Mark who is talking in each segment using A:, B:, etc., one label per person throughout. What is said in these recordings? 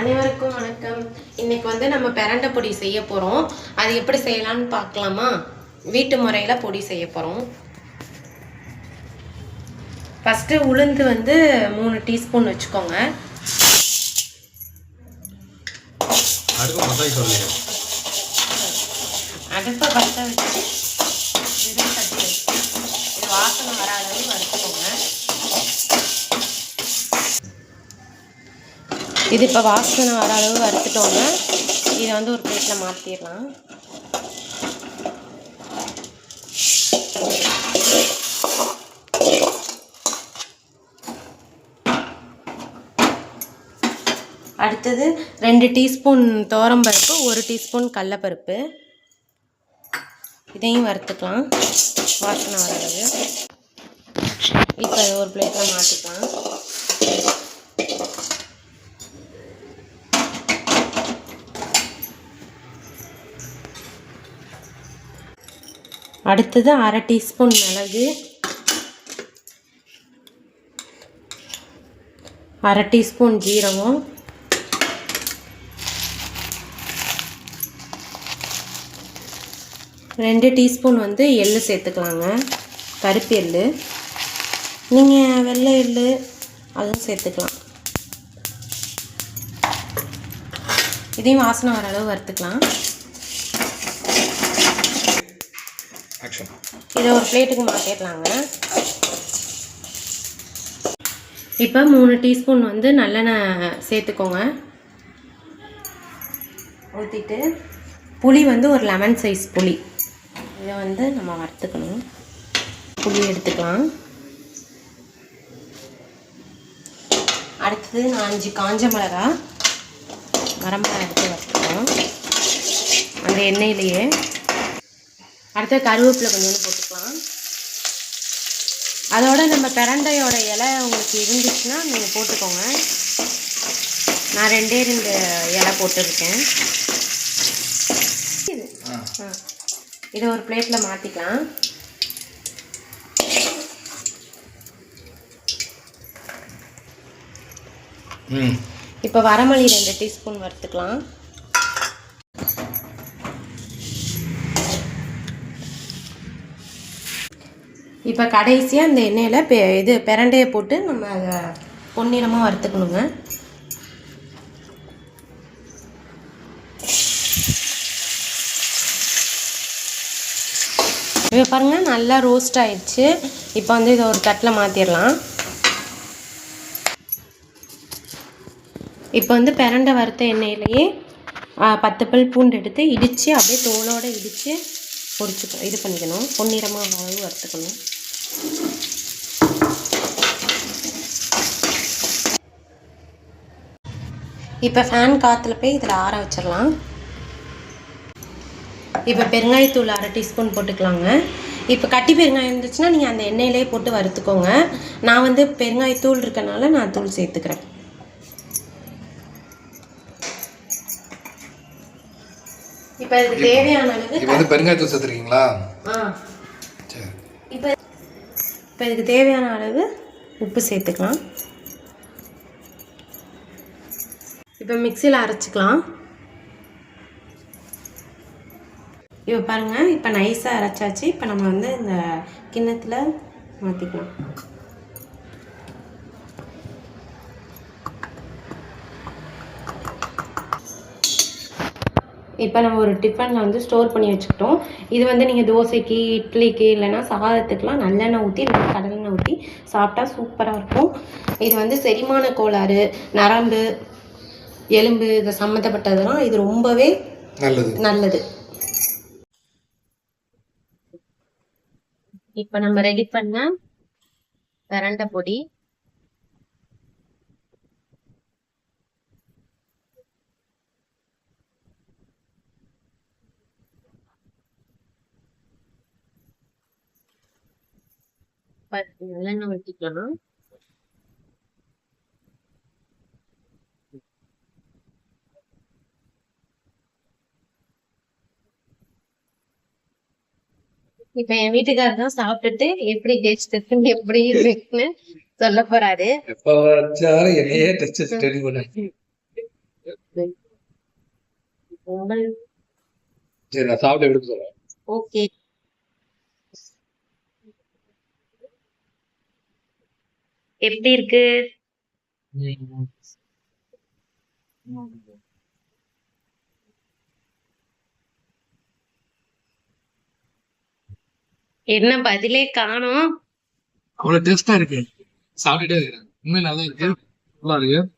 A: அனைவருக்கும் வணக்கம். இன்னைக்கு வந்து நம்ம பிரண்டை பொடி செய்ய போகிறோம் அது எப்படி செய்யலாம்னு பார்க்கலாமா? வீட்டு முறையில் பொடி செய்ய போகிறோம் ஃபஸ்ட்டு உளுந்து வந்து மூணு டீஸ்பூன் வச்சுக்கோங்க.
B: அடுப்பு
A: பற்ற வச்சு இது இப்போ வாசனை வர அளவு வறுத்துட்டோங்க இதை வந்து ஒரு பிளேட்டில் மாற்றிடலாம் அடுத்தது ரெண்டு டீஸ்பூன் பருப்பு ஒரு டீஸ்பூன் கடலப்பருப்பு. இதையும் வறுத்துக்கலாம். வாசனை வர அளவு. இப்போ ஒரு பிளேட்டில் மாற்றிக்கலாம் அடுத்தது அரை டீஸ்பூன் மிளகு. அரை டீஸ்பூன் ஜீரகம். ரெண்டு டீஸ்பூன் வந்து எள்ளு சேர்த்துக்கலாங்க. கருப்பு எள்ளு. நீங்கள் வெள்ளை எள்ளு அதுவும் சேர்த்துக்கலாம். இதையும் வாசனை வர அளவு வறுத்துக்கலாம். இதை ஒரு பிளேட்டுக்கு மாற்றிடலாங்க இப்போ மூணு டீஸ்பூன் வந்து நல்லெண்ணெய் சேர்த்துக்கோங்க. ஊற்றிட்டு புளி வந்து ஒரு லெமன் சைஸ் புளி. இதை வந்து நம்ம வறுத்துக்கணும். புளி எடுத்துக்கலாம். அடுத்தது நாலஞ்சு காஞ்ச மிளகா வரமிளகா எடுத்து வறுத்துக்கணும். அந்த எண்ணெயிலேயே அடுத்து கருவேப்பிலை கொஞ்சோண்டு போட்டுக்கலாம். அதோட நம்ம பிரண்டையோட இலை உங்களுக்கு இருந்துச்சுன்னா நீங்கள் போட்டுக்கோங்க. நான் ரெண்டே ரெண்டு இலை போட்டிருக்கேன். ஆ. இதை ஒரு பிளேட்டில் மாற்றிக்கலாம் இப்போ வரமல்லி ரெண்டு டீஸ்பூன் வறுத்துக்கலாம். இப்போ கடைசியாக அந்த எண்ணெயில் பெ இது பிரண்டையை போட்டு நம்ம அதை பொன்னிறமாக வறுத்துக்கணுங்க. இப்போ பாருங்கள் நல்லா ரோஸ்ட் ஆயிடுச்சு. இப்போ வந்து இதை ஒரு தட்டில் மாற்றிடலாம் இப்போ வந்து பிரண்டை வறுத்த எண்ணெயிலேயே பத்து பல் பூண்டு எடுத்து இடித்து அப்படியே தோலோடு இடித்து பொரிச்சு இது பண்ணிக்கணும். பொன்னிறமாக அளவு வறுத்துக்கணும். இப்போ ஃபேன் காற்றுல போய் இதில் ஆற வச்சிடலாம். இப்போ பெருங்காயத்தூள் அரை டீஸ்பூன் போட்டுக்கலாங்க. இப்போ கட்டி பெருங்காயம் இருந்துச்சுன்னா நீங்கள் அந்த எண்ணெயிலே போட்டு வறுத்துக்கோங்க. நான் வந்து பெருங்காயத்தூள் இருக்கனால நான் தூள் சேர்த்துக்கிறேன். இப்போ இதுக்கு தேவையான அளவு
B: பெருங்காயத்தூள் சேர்த்துருக்கீங்களா?
A: ஆ. இப்போ இதுக்கு தேவையான அளவு உப்பு சேர்த்துக்கலாம். இப்போ மிக்சியில் அரைச்சிக்கலாம். இப்போ பாருங்கள் இப்போ நைஸாக அரைச்சாச்சு. இப்போ நம்ம வந்து இந்த கிண்ணத்தில் மாற்றிக்கலாம் இப்போ நம்ம ஒரு டிஃபனில் வந்து ஸ்டோர் பண்ணி வச்சுக்கிட்டோம். இது வந்து நீங்கள் தோசைக்கு இட்லிக்கு இல்லைன்னா சாதத்துக்குலாம் நல்லெண்ணெய் ஊற்றி இல்லைன்னா கடலெண்ணெய் ஊற்றி சாப்பிட்டா சூப்பராக இருக்கும். இது வந்து செரிமான கோளாறு நரம்பு எலும்பு இது சம்மந்தப்பட்டதெல்லாம் இது ரொம்பவே
B: நல்லது.
A: நல்லது. இப்போ நம்ம ரெடி பண்ண பிரண்டை பொடி இப்ப என் வீட்டுக்காரர் தான் சாப்பிட்டுட்டு எப்படி டேஸ்ட் இருக்குன்னு எப்படி இருக்குன்னு சொல்ல போறாரு.
B: எப்போ வச்சாலும் என்னையே டச் ஸ்டடி பண்ண. சரி நான் சாப்பிட்டு எடுத்து சொல்றேன்.
A: ஓகே எப்படி இருக்கு? என்ன பதிலே காணோம்.
C: அவ்வளோ டேஸ்டா இருக்கு. சாப்பிட்டுட்டே இருக்கேன் உண்மை நல்லா இருக்கு. நல்லா இருக்கு.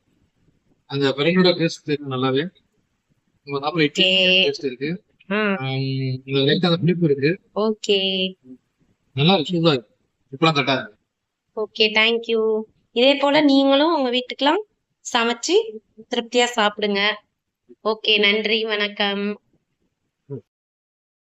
C: அந்த பிரெண்டோட டேஸ்ட் நல்லாவே. டேஸ்ட் இருக்கு. அந்த புளிப்பு இருக்கு.
A: ஓகே
C: நல்லா இருக்கு. சூப்பரா இருக்கு. இப்பெல்லாம் கரெக்டா இருக்கு.
A: ஓகே தேங்க்யூ இதே போல நீங்களும் உங்க வீட்டுக்கெல்லாம் சமைச்சு திருப்தியா சாப்பிடுங்க. ஓகே நன்றி வணக்கம்.